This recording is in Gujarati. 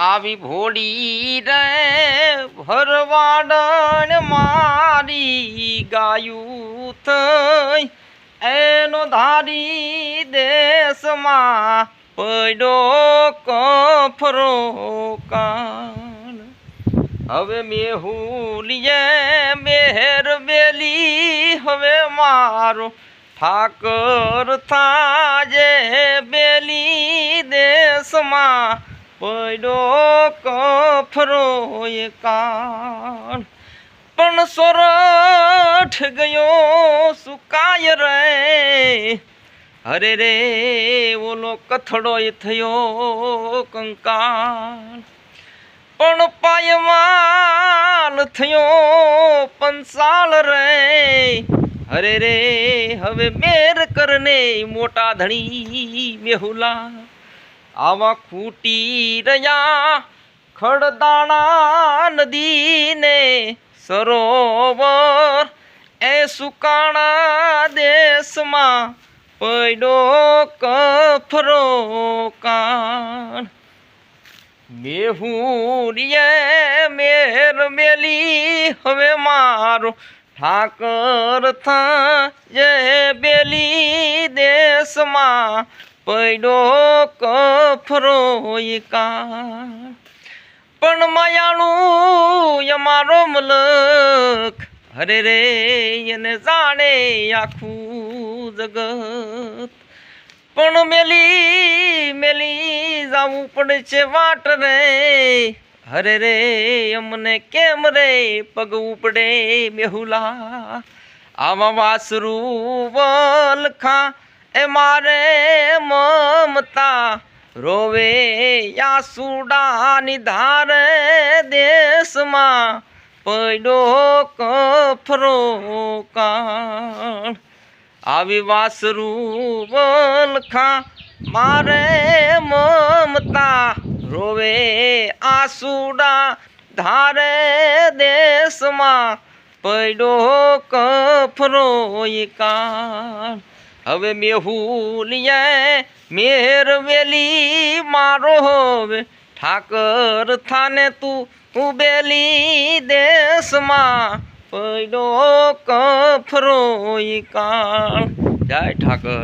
આવી ભોળી રે ભરવાડણ મારી ગાયું થઈ. એનો ધારી દેશમાં પડ્યો કફરો કાન હવે મેહુલીએ મેહર બેલી હવે મારો ઠાકર થાજે બેલી દેશમાં પડ્યો કફરો કાન પણ સોરઠ ગયો સુકાય રે? અરે રે, ઓલો કથડો થયો કંકાણ. પણ પાયમાલ થયો પંસાળ રે. અરે રે, હવે મેર કરને મોટા ધણી મેહુલા આવા ખૂટી રહ્યા ખડદાણા નદીને સરોવર એ સુકાણા દેશમાં પડ્યો કફરો કાણ મેહુરીએ મેર મેલી, હવે મારો ઠાકર થા જે બેલી દેશમાં પડ્યો કફરો કાણ પણ માયાળું અમારો મલક. હરે રે, એને જાણે આખું જગત. પણ મેલી મેલી જાવું પડે છે વાટ રે. હરે રે, અમને કેમ રે પગ ઉપડે મેહુલા. આવા વાસરું વલખા એ મારે મમતા રોવે યાસુડાની ધારે દેશમાં પડ્યો કફરો કાણ. આવી વાસરું વલખા મારે મમતા રોવે આસુડા ધારે દેશમાં પડ્યો કફરો કાણ. હવે મેહુલિયે મેરવેલી મારો હવે. ઠાકર થાને તું ઉબેલી દેશમાં પડ્યો કફરો કાળ. જય ઠાકર.